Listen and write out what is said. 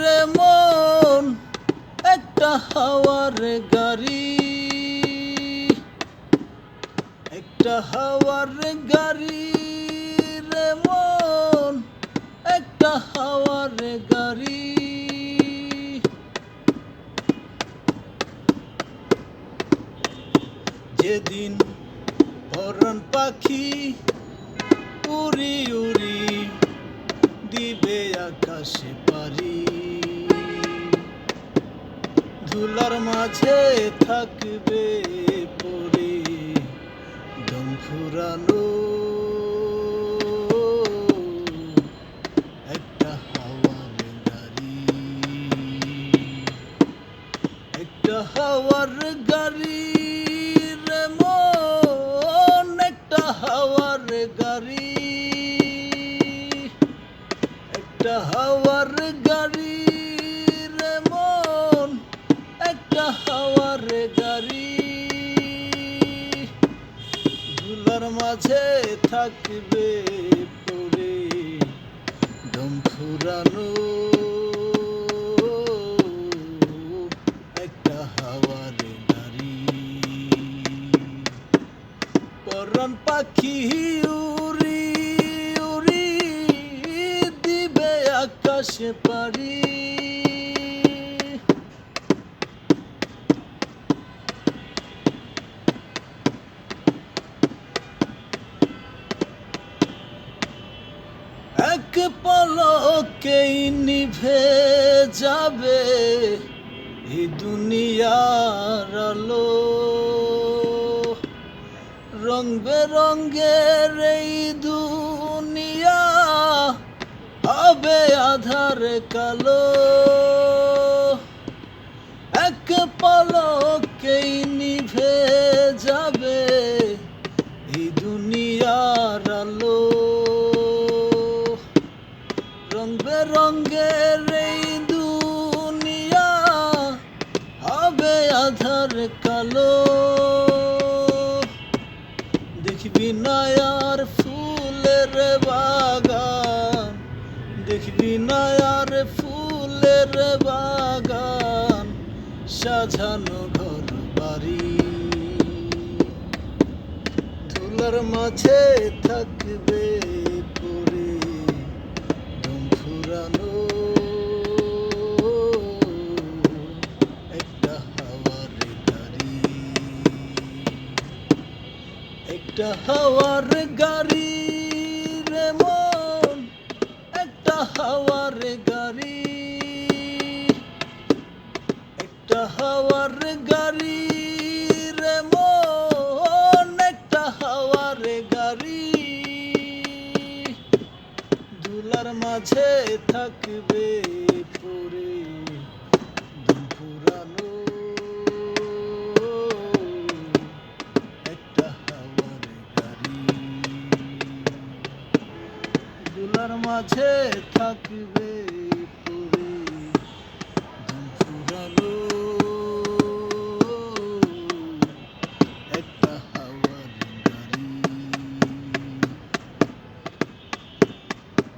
রে মন, একটা হাওয়ার গাড়ি। একটা হাওয়ার গাড়ি রে মন, একটা হাওয়ার গাড়ি। যেদিন পরন পাখি উড়ি উড়ি দিবে আকাশে পারি। ধুলার মাঝে থাকবে পরে দম ফুরানো। একটা হাওয়ার গাড়ি। একটা হাওয়ার গাড়ি রে মন, একটা হাওয়ার একটা হাওয়ার গাড়ি রে মন, একটা হাওয়ার গাড়ি। ধুলার মাঝে থাকবে পড়ে দম ফুরানো। একটা হাওয়ার গাড়ি। পরাণ পাখি আকাশে পারি। এক পলকেই নিভে যাবে এই দুনিয়ার আলো। রং বেরঙ্গের এই দুনিয়া হবে আধার কালো। এক পলকেই নিভে যাবে এই দুনিয়ার আলো। রং বেরঙ্গের এই দুনিয়া, হবে আধার কালো। দেখবি নায়ার ফুলের বাগান। দেখবি নায়ার ফুলের বাগান, সাজানো ঘর, বাড়ি। ধুলার মাঝে থাকবে পরে দম ফুরানো। একটা হাওয়ার গাড়ি, একটা হাওয়ার গাড়ি। একটা হাওয়ার গাড়ি রে মন, একটা হাওয়ার গাড়ি। ধুলার মাঝে থাকবে পরে দম ফুরানো একটা হাওয়ার গাড়ি। ধুলার মাঝে থাকবে